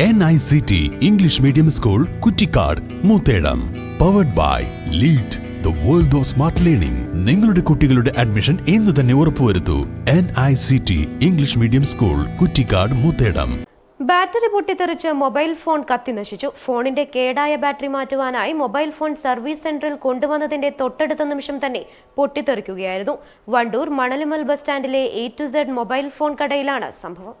N I C T English medium school Kuttikkad Moothedam powered by lead the world of smart learning നിങ്ങളുടെ കുട്ടികളുടെ admission ഇന്ന് തന്നെ ഉറപ്പുവരുത്തൂ N I C T English medium school Kuttikkad Moothedam battery പൊട്ടിത്തെറിച്ച് mobile phone കത്തിനശിച്ചു ഫോണിന്റെ കേടായ battery മാറ്റുവാനായി mobile phone service സെന്ററിൽ കൊണ്ടുവന്നതിന്റെ തൊട്ടടുത്ത നിമിഷം തന്നെ പൊട്ടിത്തെറിക്കുകയായിരുന്നു. Wandoor Manalimal bus സ്റ്റാൻഡിലെ A to Z mobile phone കടയിലാണ് സംഭവം.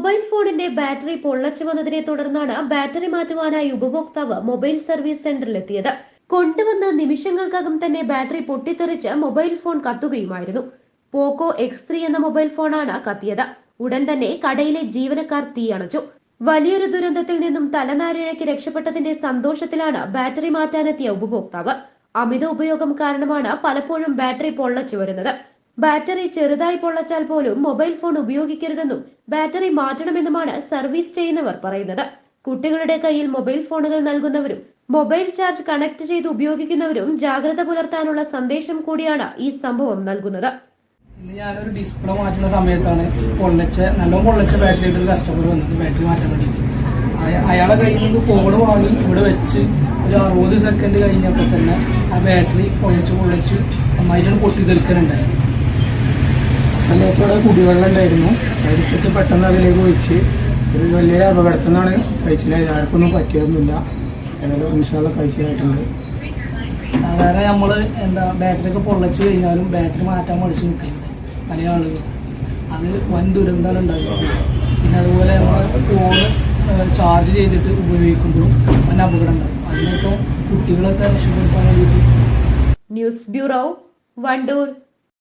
മൊബൈൽ ഫോണിന്റെ ബാറ്ററി പൊള്ളച്ചു വന്നതിനെ തുടർന്നാണ് ബാറ്ററി മാറ്റുവാനായി ഉപഭോക്താവ് മൊബൈൽ സർവീസ് സെന്ററിൽ എത്തിയത് കൊണ്ടുവന്ന നിമിഷങ്ങൾക്കകം തന്നെ ബാറ്ററി പൊട്ടിത്തെറിച്ച് മൊബൈൽ ഫോൺ കത്തുകയുമായിരുന്നു. പോക്കോ എക്സ് ത്രീ എന്ന മൊബൈൽ ഫോണാണ് കത്തിയത്. ഉടൻ തന്നെ കടയിലെ ജീവനക്കാർ തീയണച്ചു വലിയൊരു ദുരന്തത്തിൽ നിന്നും തലനാരിഴയ്ക്ക് രക്ഷപ്പെട്ടതിന്റെ സന്തോഷത്തിലാണ് ബാറ്ററി മാറ്റാനെത്തിയ ഉപഭോക്താവ്. അമിത ഉപയോഗം കാരണമാണ് പലപ്പോഴും ബാറ്ററി പൊള്ളച്ചു വരുന്നത്. ബാറ്ററി ചെറുതായി പൊള്ളച്ചാൽ പോലും മൊബൈൽ ഫോൺ ഉപയോഗിക്കരുതെന്നും ബാറ്ററി മാറ്റണമെന്നുമാണ് സർവീസ് ചെയ്യുന്നവർ പറയുന്നത്. കുട്ടികളുടെ കയ്യിൽ മൊബൈൽ ഫോണുകൾ നൽകുന്നവരും മൊബൈൽ ചാർജ് കണക്ട് ചെയ്ത് ഉപയോഗിക്കുന്നവരും ജാഗ്രത പുലർത്താനുള്ള സന്ദേശം കൂടിയാണ് ഈ സംഭവം നൽകുന്നത്. ഇന്ന് ഞാനൊരു ഡിസ്പ്ലേ മാറ്റുന്ന സമയത്താണ് പൊള്ളച്ച നല്ല പൊള്ളച്ച ബാറ്ററി ആയിട്ട് ഒരു കസ്റ്റമർ വന്നത്. ബാറ്ററി മാറ്റാൻ വേണ്ടിയിട്ട്. അയ- അയാളെ കയ്യിൽ നിന്ന് ഫോൺ വാങ്ങി ഇവിടെ വെച്ച് ഒരു അറുപത് സെക്കൻഡ് കഴിഞ്ഞപ്പോൾ തന്നെ ആ ബാറ്ററി പൊള്ളച്ച് പൊള്ളച്ച് നന്നായിട്ടാണ് പൊട്ടി സമയത്തോടെ കുടിവെള്ളം ഉണ്ടായിരുന്നു. അതെടുത്തിട്ട് പെട്ടെന്ന് അതിലേക്ക് ഒഴിച്ച് ഒരു വലിയൊരു അപകടത്തിൽ നിന്നാണ് കഴിച്ചിലായത് ആർക്കൊന്നും പറ്റിയതൊന്നുമില്ല. ഏതായാലും ഇൻഷാല്ല കഴിച്ചിലായിട്ടുണ്ട്. സാധാരണ നമ്മൾ എന്താ ബാറ്ററി ഒക്കെ പൊള്ളച്ച് കഴിഞ്ഞാലും ബാറ്ററി മാറ്റാൻ മടിച്ച് നിൽക്കുന്നുണ്ട് പല ആളുകൾ അത് വൻ ദുരന്തമാണ് ഉണ്ടാകുന്നത്. പിന്നെ അതുപോലെ നമ്മൾ ഫോൺ ചാർജ് ചെയ്തിട്ട് ഉപയോഗിക്കുമ്പോഴും വൻ അപകടം ഉണ്ടാകും. അതിനൊക്കെ കുട്ടികളൊക്കെ രക്ഷപ്പെടുത്താൻ വേണ്ടിയിട്ട്. News bureau Wandoor.